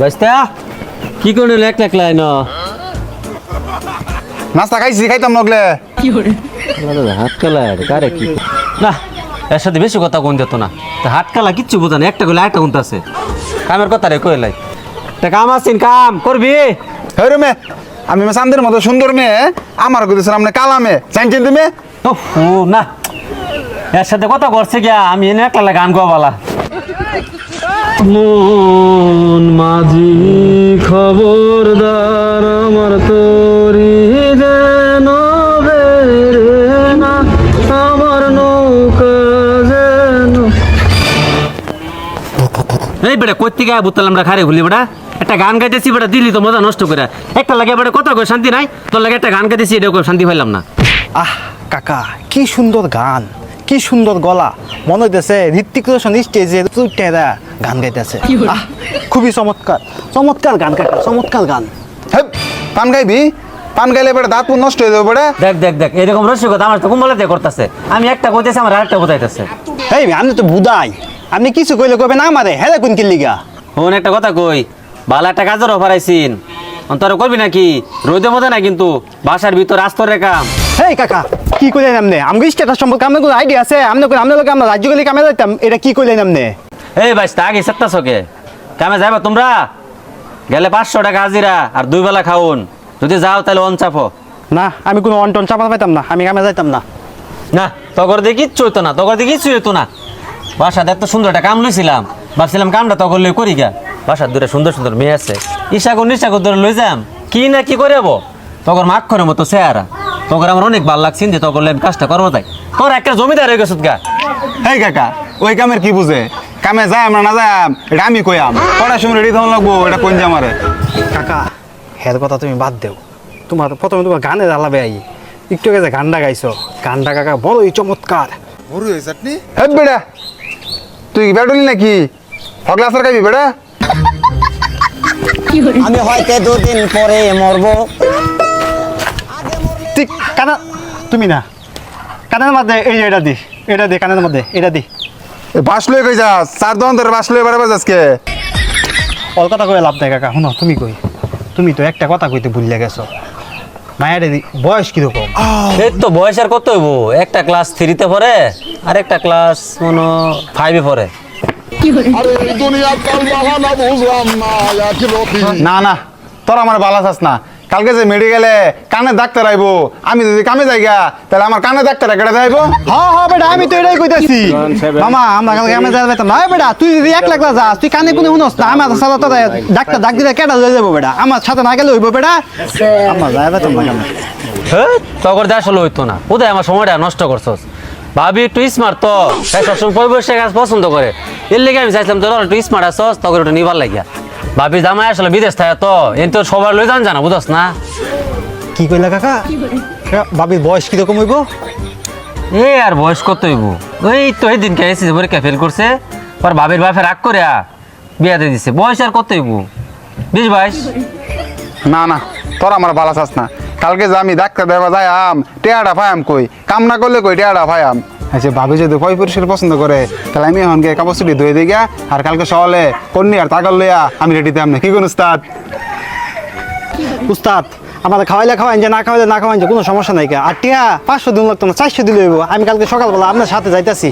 বাইস্তা কি করে এক লাখ লাই ন নাস্তা খাইছি খাইতাম নগলে। হাত কালা কারে কি? না এর সাথে বেশি কথা কোন যেত না। তা হাত কালা কিচ্ছু বোঝা না একটা গুলো একটা কোনটা আছে। কামের কথা রে কইলাই তা কাম আছেন কাম করবি? হেরে মে আমি মে চান্দের মতো সুন্দর মেয়ে আমার কইতেছেন আপনি কালা মেয়ে। জানছেন তুমি ও না। এর সাথে কথা করছে গিয়া আমি এনে একলা গান গাওয়ালা মাঝি খবরদার আমার তরি যেন না আমার নৌকা যেন। এই বেটা কইতে গায়ে বুতলাম আমরা খারে ভুলি বেটা। একটা গান গাইতেছি বেটা দিলি তো মজা নষ্ট করে। একটা লাগে বেটা কথা কই শান্তি নাই তোর লাগে একটা গান গাইতেছি এটা কই শান্তি পাইলাম না। আহ কাকা কি সুন্দর গান। কি সুন্দর গলা। মনে হইতেছে ঋত্বিক রোশন স্টেজে চুইটেরা গান গাইতেছে। আহ খুবই চমৎকার। চমৎকার গান কাকা চমৎকার গান। হে পান গাইবি? পান খাইলে বেটা দাঁত নষ্ট হয়ে যাবে বেটা দেখ দেখ দেখ এরকম রসিকতা আমার তো কুম্বলাতে করতেছে। আমি একটা কইতেছি আমার আরেকটা কোথাইতেছে এই আপনি তো বুদাই। আপনি কিছু কইলে কবে না আমারে। হেরে কোন কিল্লিগা ফোন একটা কথা কই ভালো একটা কাজের অফার আইসিন অন্তর করবি নাকি? রোদে মধ্যে না কিন্তু বাসার ভিতর আস্তরের কাম। হেই কাকা কি কইলেন আপনি? আমাকে স্ট্যাটাস সম্পর্কে আপনার কোনো আইডিয়া আছে? আপনি কই আপনার লোকে আমরা রাজ্যগুলি কামে যাইতাম এটা কি কইলেন আপনি? এই ভাই তা আগে সেত্তা চকে কামে যাইবা তোমরা? গেলে পাঁচশো টাকা হাজিরা আর দুই বেলা খাউন যদি যাও তাহলে অনচাপো না আমি কোনো অন্টন চাপা পাইতাম না আমি কামে যাইতাম না। না তগর দিয়ে কিচ্ছু হইতো না তগর দিয়ে কিচ্ছু হইতো না। বাসার এত সুন্দর একটা কাম লইছিলাম ভাবছিলাম কামটা তগর লই করি গা। বাসার দূরে সুন্দর সুন্দর মেয়ে আছে। ইশাকর নিশাকর ধরে লই যাম কি না কি করে তগর মাক্ষরের মতো চেহারা। তগর আমার অনেক ভালো লাগছে যে তোকে কাজটা করব তাই। তোর একটা জমিদার হয়ে গেছত গা। হেই কাকা ওই কামের কি বুঝে? কামে যাই আমরা না যাই এটা আমি কইয়াম। কটার সময় রেডি থাকুন লাগবো এটা কোন জামারে কাকা হের কথা তুমি বাদ দেও। তোমার প্রথমে তোমার গানে জ্বালাবে আই। একটু আগে যে গানটা গাইছো গানটা কাকা বড়ই চমৎকার। হে বেটা তুই কি বেডলি নাকি? ফগলাসের খাইবি বেটা আমি হয়তো দুদিন পরে মরবো। তুই কানা তুমি না। কানের মধ্যে এই যে এটা দি এটা দি কানের মধ্যে এটা দি। বাস লয়ে কই যাস? চার দন ধরে বাস লয়ে বেড়াবে আজকে। অল কথা কয়ে লাভ দেয় কাকা শুনো তুমি কই? তুমি তো একটা কথা কইতে ভুলে গেছো মায়ের বয়স কীরকম? এই তো বয়স আর কত হইব? একটা ক্লাস থ্রিতে পড়ে আর একটা ক্লাস মনে ফাইভে পড়ে। না না তোর আমার বালা চাস না। কালকে যে মেডিকেলে কানে ডাক্তার আইবো আমি যদি কামে যাইগা তাহলে আমার কানে ডাক্তার কেটে যাইবো হ্যাঁ হ্যাঁ বেটা আমি তো এটাই কইতাছি। মামা আমরা কালকে আমি যাবে না বেটা তুই যদি এক লাখ যাস তুই কানে কোনে শুনস না। আমার সাথে তো ডাক্তার ডাক দিলে কেটা লয়ে যাব বেটা? আমার সাথে না গেলে হইব বেটা? আমার যাবে তো না হ্যাঁ তখন দিয়ে আসলে হইতো না। কোথায় আমার সময়টা নষ্ট করছস। ভাবি একটু স্মার্ট তো। সবসময় পরিবেশের কাজ পছন্দ করে। এর লেগে আমি চাইছিলাম তোর একটু স্মার্ট আসস তখন ওটা নিবার লাগিয়া। ভাবি জামাই আসলে বিদেশ থাকে তো এন তো সবার লই যান জানা বুঝস না? কি কইলা কাকা? বাবির বয়স কীরকম হইব? এ আর বয়স কত হইব? ওই তো এই দিনকে এসেছে পরীক্ষা ফেল করছে পর ভাবির বাপে রাগ করে বিয়া দিয়ে দিছে। বয়স আর কত হইব? বিশ বাইশ? না না তোর আমার বালা চাস না। কালকে যে আমি ডাক্তার দেবা যাই আম টেয়াটা পাইম কই? কাম না করলে কই টেয়াটা পাইম আচ্ছা ভাবি যদি পয় পরিষ্কার পছন্দ করে তাহলে আমি এখন গিয়ে কাপড় চুটি ধুয়ে দিই গা, আর কালকে সকালে কন্যা আর তাকাল লইয়া আমি রেডি দিতাম না। কি কোন উস্তাদ? উস্তাদ আমাদের খাওয়াইলে খাওয়াইন যে না খাওয়াইলে না খাওয়াইন যে কোনো সমস্যা নাই আর টিয়া পাঁচশো দিন লাগতো না চারশো দিলে আমি কালকে সকালবেলা আপনার সাথে যাইতাছি।